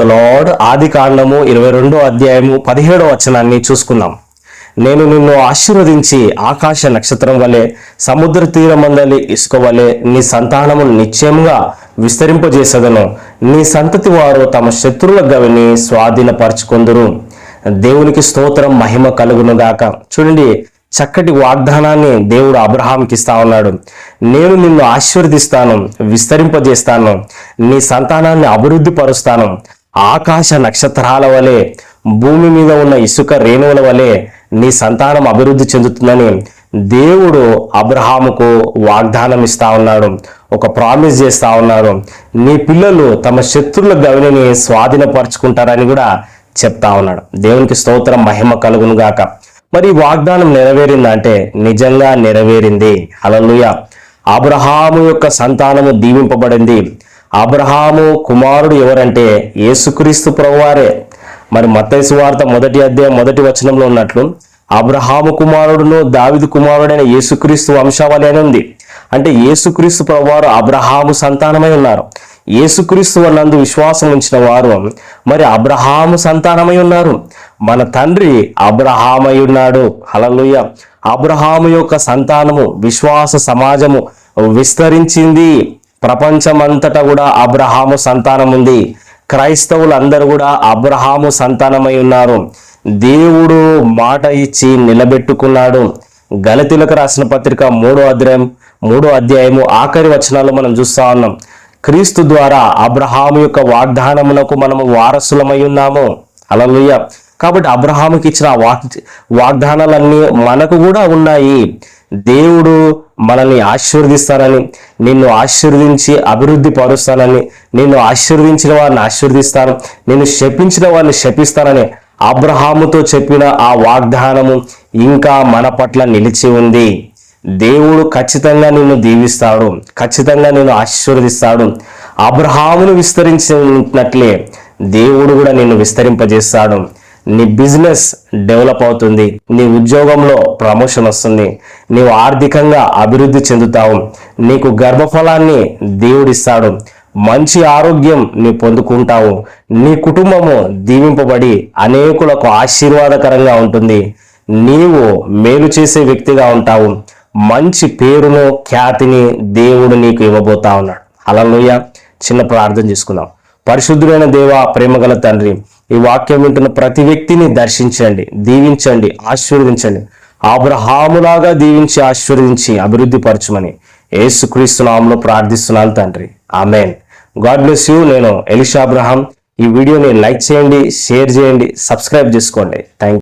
Lord ఆది కాండము ఇరవై రెండో అధ్యాయము పదిహేడో వచనాన్ని చూసుకుందాం. నేను నిన్ను ఆశీర్వదించి ఆకాశ నక్షత్రం వలె సముద్ర తీరమందలి ఇసుక వలె నీ సంతానమును నిశ్చయముగా విస్తరింపజేసదను. నీ సంతతి వారు తమ శత్రువుల గవిని స్వాధీనపరచుకొందురు. దేవునికి స్తోత్రం మహిమ కలుగును గాక. చూడండి చక్కటి వాగ్దానాన్ని దేవుడు అబ్రహాంకి ఇస్తా ఉన్నాడు. నేను నిన్ను ఆశీర్వదిస్తాను విస్తరింపజేస్తాను. నీ సంతానాన్ని అభివృద్ధి పరుస్తాను. ఆకాశ నక్షత్రాల వలె భూమి మీద ఉన్న ఇసుక రేణువుల వలె నీ సంతానం అభివృద్ధి చెందుతుందని దేవుడు అబ్రహాముకు వాగ్దానం ఇస్తా ఉన్నాడు ఒక ప్రామిస్ చేస్తా ఉన్నాడు. నీ పిల్లలు తమ శత్రుల గవిని స్వాధీనపరుచుకుంటారని కూడా చెప్తా ఉన్నాడు. దేవునికి స్తోత్రం మహిమ కలుగును గాక. మరి వాగ్దానం నెరవేరిందంటే నిజంగా నెరవేరింది. హల్లెలూయ. అబ్రహాము యొక్క సంతానము దీవింపబడింది. అబ్రహాము కుమారుడు ఎవరంటే యేసుక్రీస్తు ప్రభువారే. మరి మత్తైసు వార్త మొదటి అధ్యాయం మొదటి వచనంలో ఉన్నట్లు అబ్రహాము కుమారుడును దావిదు కుమారుడైన యేసుక్రీస్తు వంశావళి అని ఉంది. అంటే యేసుక్రీస్తు ప్రభువారు అబ్రహాము సంతానమై ఉన్నారు. యేసుక్రీస్తు నందు విశ్వాసం ఉంచిన వారు మరి అబ్రహాము సంతానమై ఉన్నారు. మన తండ్రి అబ్రహామై ఉన్నాడు. హలలుయ అబ్రహాము యొక్క సంతానము విశ్వాస సమాజము విస్తరించింది. ప్రపంచమంతటా కూడా అబ్రహాము సంతానం ఉంది. క్రైస్తవులందరూ కూడా అబ్రహాము సంతానమై ఉన్నారు. దేవుడు మాట ఇచ్చి నిలబెట్టుకున్నాడు. గలతీలకు రాసిన పత్రిక మూడో అధ్యాయం మూడో అధ్యాయము ఆఖరి వచనాలు మనం చూస్తా ఉన్నాం. క్రీస్తు ద్వారా అబ్రహాము యొక్క వాగ్దానమునకు మనము వారసులమై ఉన్నాము. అలలుయ్య కాబట్టి అబ్రహాముకి ఇచ్చిన వాగ్ వాగ్దానాలన్నీ మనకు కూడా ఉన్నాయి. దేవుడు మనల్ని ఆశీర్వదిస్తానని నిన్ను ఆశీర్వదించి అభివృద్ధి పరుస్తానని నిన్ను ఆశీర్వదించిన వారిని ఆశీర్వదిస్తాను నిన్ను శపించిన వారిని శపిస్తానని అబ్రహాముతో చెప్పిన ఆ వాగ్దానము ఇంకా మన పట్ల నిలిచి ఉంది. దేవుడు ఖచ్చితంగా నిన్ను దీవిస్తాడు ఖచ్చితంగా నిన్ను ఆశీర్వదిస్తాడు. అబ్రహామును విస్తరించినట్లే దేవుడు కూడా నిన్ను విస్తరింపజేస్తాడు. నీ బిజినెస్ డెవలప్ అవుతుంది నీ ఉద్యోగంలో ప్రమోషన్ వస్తుంది నీవు ఆర్థికంగా అభివృద్ధి చెందుతావు నీకు గర్భఫలాన్ని దేవుడిస్తాడు మంచి ఆరోగ్యం నీ పొందుకుంటావు నీ కుటుంబము దీవింపబడి అనేకులకు ఆశీర్వాదకరంగా ఉంటుంది. నీవు మేలు చేసే వ్యక్తిగా ఉంటావు మంచి పేరును ఖ్యాతిని దేవుడు నీకు ఇవ్వబోతా ఉన్నాడు. అలా చిన్న ప్రార్థన చేసుకుందాం. పరిశుద్ధుడైన దేవ ప్రేమగల తండ్రి ఈ వాక్యం వింటున్న ప్రతి వ్యక్తిని దర్శించండి దీవించండి ఆశీర్వదించండి. ఆబ్రహాములాగా దీవించి ఆశీర్వదించి అభివృద్ధి పరచమని ఏసుక్రీస్తు నామంలో ప్రార్థిస్తున్నాను తండ్రి. ఆమెన్. God bless you. నేను ఎలిషా అబ్రహాం. ఈ వీడియోని లైక్ చేయండి షేర్ చేయండి సబ్స్క్రైబ్ చేసుకోండి. థ్యాంక్